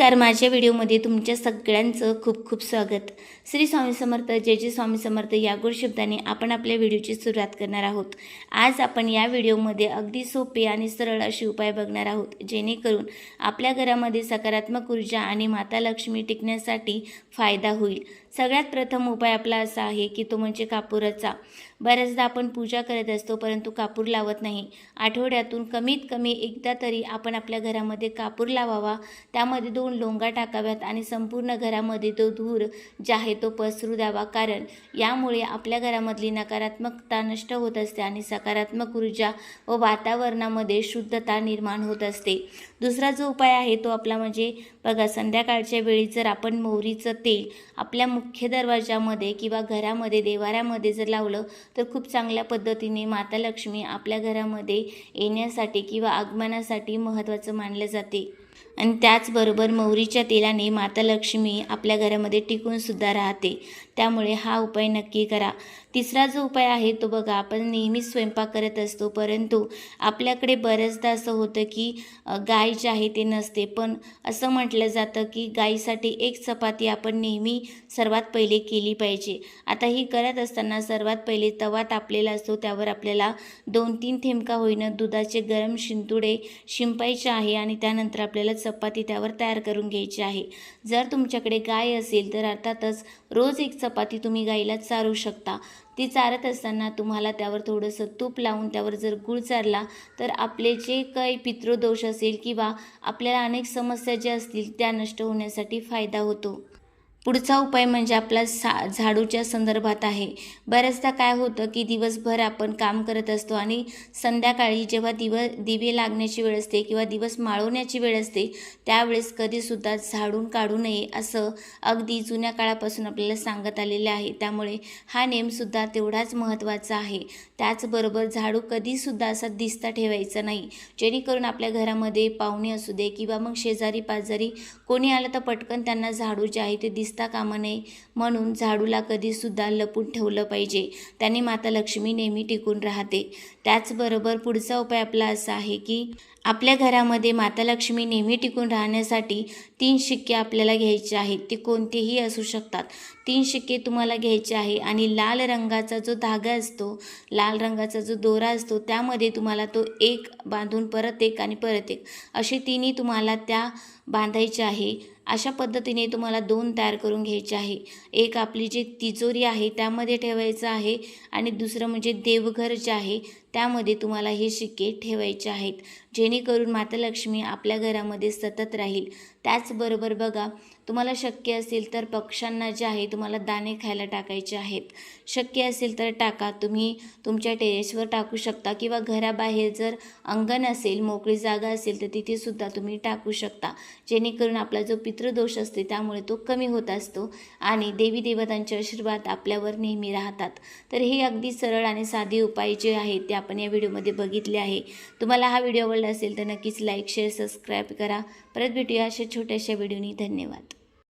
नमस्कार माझ्या व्हिडिओमध्ये तुमच्या सगळ्यांचं खूप खूप स्वागत. श्री स्वामी समर्थ जय जय स्वामी समर्थ या गोड शब्दाने आपण आपल्या व्हिडिओची सुरुवात करणार आहोत. आज आपण या व्हिडिओमध्ये अगदी सोपे आणि सरळ असे उपाय बघणार आहोत जेणेकरून आपल्या घरामध्ये सकारात्मक ऊर्जा आणि माता लक्ष्मी टिकण्यासाठी फायदा होईल. सगळ्यात प्रथम उपाय आपला असा आहे की तो म्हणजे कापूरचा. बऱ्याचदा आपण पूजा करत असतो परंतु कापूर लावत नाही. आठवड्यातून कमीत कमी एकदा तरी आपण आपल्या घरामध्ये कापूर लावावा. त्यामध्ये दोन लोंगा टाकाव्यात आणि संपूर्ण घरामध्ये तो धूर जे आहे तो पसरू द्यावा. कारण यामुळे आपल्या घरामधली नकारात्मकता नष्ट होत असते आणि सकारात्मक ऊर्जा व वातावरणामध्ये शुद्धता निर्माण होत असते. दुसरा जो उपाय आहे तो आपला म्हणजे बघा संध्याकाळच्या वेळी जर आपण मोहरीचं तेल आपल्या मुख्य दरवाजामध्ये किंवा घरामध्ये देवाऱ्यामध्ये जर लावलं तर खूप चांगल्या पद्धतीने माता लक्ष्मी आपल्या घरामध्ये येण्यासाठी किंवा आगमनासाठी महत्त्वाचं मानलं जाते. आणि त्याचबरोबर मोहरीच्या तेलाने माता लक्ष्मी आपल्या घरामध्ये टिकूनसुद्धा राहते. त्यामुळे हा उपाय नक्की करा. तिसरा जो उपाय आहे तो बघा आपण नेहमीच स्वयंपाक करत असतो परंतु आपल्याकडे बऱ्याचदा असं होतं की गाय जे आहे ते नसते. पण असं म्हटलं जातं की गाईसाठी एक चपाती आपण नेहमी सर्वात पहिले केली पाहिजे. आता ही करत असताना सर्वात पहिले तवा तापलेला असतो. त्यावर आपल्याला दोन तीन थेंबका होईनं होईना दुधाचे गरम शिंतुडे शिंपायचे आहे आणि त्यानंतर आपल्याला चपाती त्यावर तयार करून घ्यायची आहे. जर तुमच्याकडे गाय असेल तर अर्थातच रोज एक चपाती तुम्ही गाईला चारू शकता. ती चारत असताना तुम्हाला त्यावर थोडंसं तूप लावून त्यावर जर गूळ चारला तर आपले जे काही पितृदोष असेल किंवा आपल्याला अनेक समस्या ज्या असतील त्या नष्ट होण्यासाठी फायदा होतो. पुढचा उपाय म्हणजे आपला सा झाडूच्या संदर्भात आहे. बऱ्याचदा काय होतं की दिवसभर आपण काम करत असतो आणि संध्याकाळी जेव्हा दिव दिवे लागण्याची वेळ असते किंवा दिवस माळवण्याची वेळ असते त्यावेळेस कधीसुद्धा झाडून काढू नये असं अगदी जुन्या काळापासून आपल्याला सांगत आलेलं आहे. त्यामुळे हा नेमसुद्धा तेवढाच महत्त्वाचा आहे. त्याचबरोबर झाडू कधीसुद्धा असा दिसता ठेवायचा नाही जेणेकरून आपल्या घरामध्ये पाहुणे असू दे किंवा मग शेजारी पाजारी कोणी आलं तर पटकन त्यांना झाडू जे आहे ते दिस दिसता कामा नये म्हणून झाडूला कधीसुद्धा लपून ठेवलं पाहिजे. त्याने माता लक्ष्मी नेहमी टिकून राहते. त्याचबरोबर पुढचा उपाय आपला असा आहे की आपल्या घरामध्ये माता लक्ष्मी नेहमी टिकून राहण्यासाठी तीन शिक्के आपल्याला घ्यायचे आहेत. ते कोणतेही असू शकतात. तीन शिक्के तुम्हाला घ्यायचे आहे आणि लाल रंगाचा जो धागा असतो लाल रंगाचा जो दोरा असतो त्यामध्ये तुम्हाला तो एक बांधून परत एक आणि परत एक असे तिन्ही तुम्हाला त्या बांधायचे आहे. अशा पद्धतीने तुम्हाला दोन तयार करून घ्यायचे आहे. एक आपली जी तिजोरी आहे त्यामध्ये ठेवायचं आहे आणि दुसरं म्हणजे देवघर जे आहे त्यामध्ये तुम्हाला हे शिक्के ठेवायचे आहेत. जेणेकरून मातालक्ष्मी आपल्या घरामध्ये सतत राहील. त्याचबरोबर बघा तुम्हाला शक्य असेल तर पक्ष्यांना जे आहे तुम्हाला दाणे खायला टाकायचे आहेत. शक्य असेल तर टाका. तुम्ही तुमच्या टेरेसवर टाकू शकता किंवा घराबाहेर जर अंगण असेल मोकळी जागा असेल तर तिथेसुद्धा तुम्ही टाकू शकता. जेणेकरून आपला जो पितृदोष असते त्यामुळे तो कमी होत असतो आणि देवी देवतांचे आशीर्वाद आपल्यावर नेहमी राहतात. तर हे अगदी सरळ आणि साधे उपाय जे आहेत ते आपण या व्हिडिओमध्ये बघितले आहे. तुम्हाला हा व्हिडिओ आवडला असेल तर नक्कीच लाईक शेअर सबस्क्राईब करा. परत भेटूया अशा छोट्याशा व्हिडिओनी. धन्यवाद.